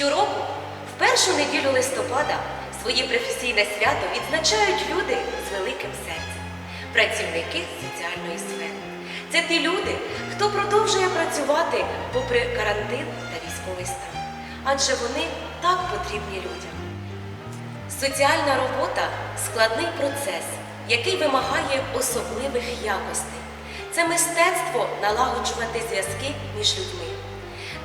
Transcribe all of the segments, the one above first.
Щороку, в першу неділю листопада, своє професійне свято відзначають люди з великим серцем, працівники соціальної сфери. Це ті люди, хто продовжує працювати попри карантин та військовий стан, адже вони так потрібні людям. Соціальна робота складний процес, який вимагає особливих якостей. Це мистецтво налагоджувати зв'язки між людьми.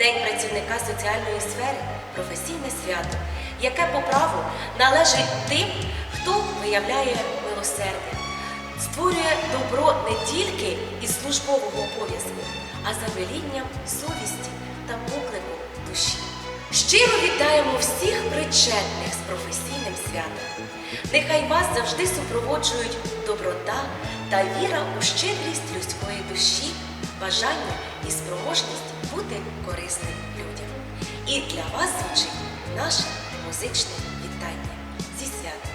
День працівника соціальної сфери професійне свято, яке по праву належить тим, хто виявляє милосердя, створює добро не тільки із службового обов'язку, а за велінням совісті та поклику душі. Щиро вітаємо всіх причетних з професійним святом. Нехай вас завжди супроводжують доброта та віра у щедрість людської душі, бажання і спроможність бути корисним людям. І для вас звучить наше музичне вітання зі святом.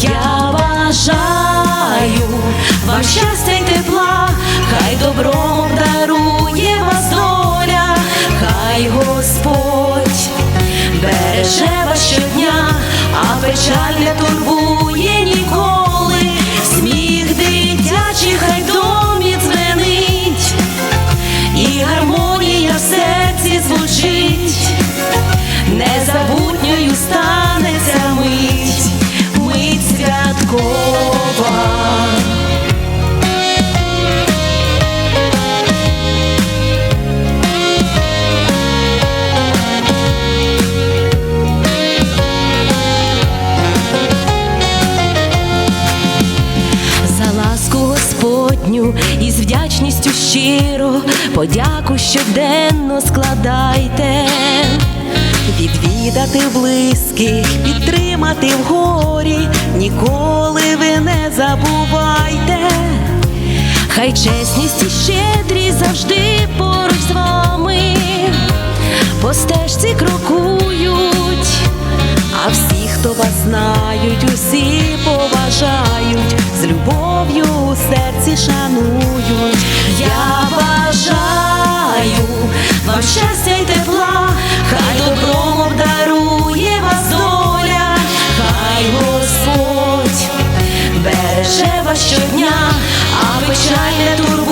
Я бажаю вам щастя й тепла, хай добром дарує вас доля, хай Господь береже вас щодня, а печаль не турбує ніколи, сміх дитячий хай домі дзвенить, і гармонія в серці звучить, незабутньою станеться вдячністю щиро подяку щоденно складайте. Відвідати близьких, підтримати в горі, ніколи ви не забувайте. Хай чесність і щедрість завжди поруч з вами, по стежці крокують. А всі, хто вас знають, усі поважають, з любов'ю серці шанують. Я бажаю вам щастя й тепла, хай добром обдарує вас доля, хай Господь береже вас щодня, а печаль не турбує